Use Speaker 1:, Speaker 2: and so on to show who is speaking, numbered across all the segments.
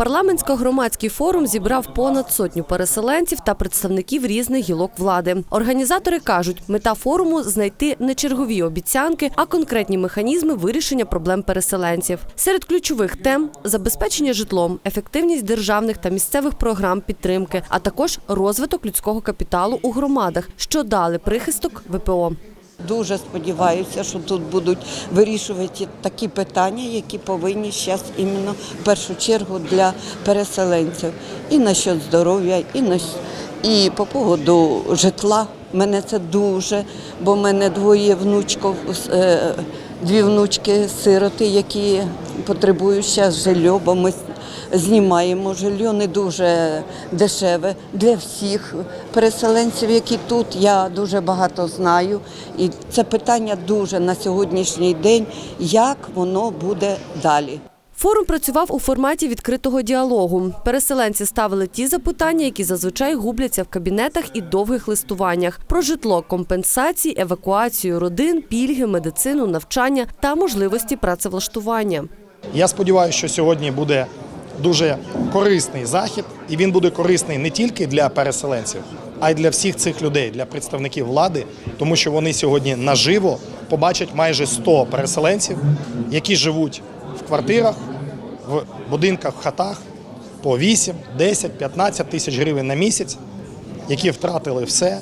Speaker 1: Парламентсько-громадський форум зібрав понад сотню переселенців та представників різних гілок влади. Організатори кажуть, мета форуму знайти не чергові обіцянки, а конкретні механізми вирішення проблем переселенців. Серед ключових тем забезпечення житлом, ефективність державних та місцевих програм підтримки, а також розвиток людського капіталу у громадах, що дали прихисток ВПО.
Speaker 2: Дуже сподіваюся, що тут будуть вирішувати такі питання, які повинні зараз іменно в першу чергу для переселенців. І насчет здоров'я, і на і по поводу житла. Мене це дуже, бо в мене двоє внучків, е, дві внучки сироти, які потребують зараз жилье, бо ми знімаємо жилье не дуже дешеве для всіх переселенців, які тут. Я дуже багато знаю. І це питання дуже на сьогоднішній день, як воно буде далі.
Speaker 1: Форум працював у форматі відкритого діалогу. Переселенці ставили ті запитання, які зазвичай губляться в кабінетах і довгих листуваннях про житло, компенсації, евакуацію родин, пільги, медицину, навчання та можливості працевлаштування.
Speaker 3: Я сподіваюся, що сьогодні буде дуже корисний захід, і він буде корисний не тільки для переселенців, а й для всіх цих людей, для представників влади, тому що вони сьогодні наживо побачать майже 100 переселенців, які живуть в квартирах, в будинках, в хатах по 8, 10, 15 тисяч гривень на місяць, які втратили все,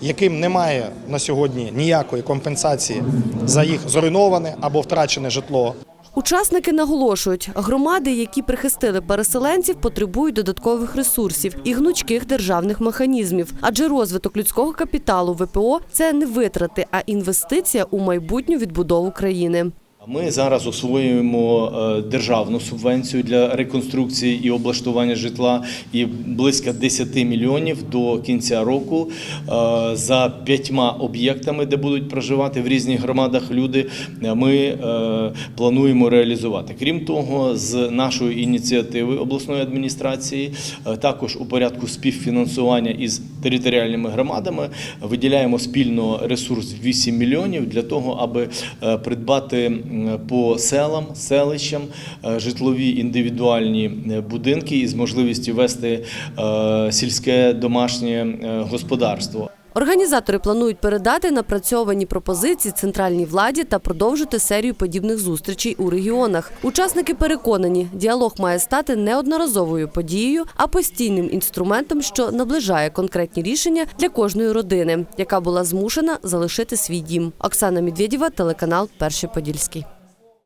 Speaker 3: яким немає на сьогодні ніякої компенсації за їх зруйноване або втрачене житло.
Speaker 1: Учасники наголошують, громади, які прихистили переселенців, потребують додаткових ресурсів і гнучких державних механізмів. Адже розвиток людського капіталу ВПО це не витрати, а інвестиція у майбутню відбудову країни.
Speaker 4: Ми зараз освоюємо е, державну субвенцію для реконструкції і облаштування житла і близько 10 мільйонів до кінця року е, за п'ятьма об'єктами, де будуть проживати в різних громадах люди. е, Ми плануємо реалізувати. Крім того, з нашої ініціативи обласної адміністрації, також у порядку співфінансування із територіальними громадами виділяємо спільно ресурс 8 мільйонів для того, аби придбати по селам, селищам е, житлові індивідуальні е, будинки із можливістю вести е, сільське домашнє господарство.
Speaker 1: Організатори планують передати напрацьовані пропозиції центральній владі та продовжити серію подібних зустрічей у регіонах. Учасники переконані, діалог має стати не одноразовою подією, а постійним інструментом, що наближає конкретні рішення для кожної родини, яка була змушена залишити свій дім. Оксана Медведєва, телеканал Перший Подільський.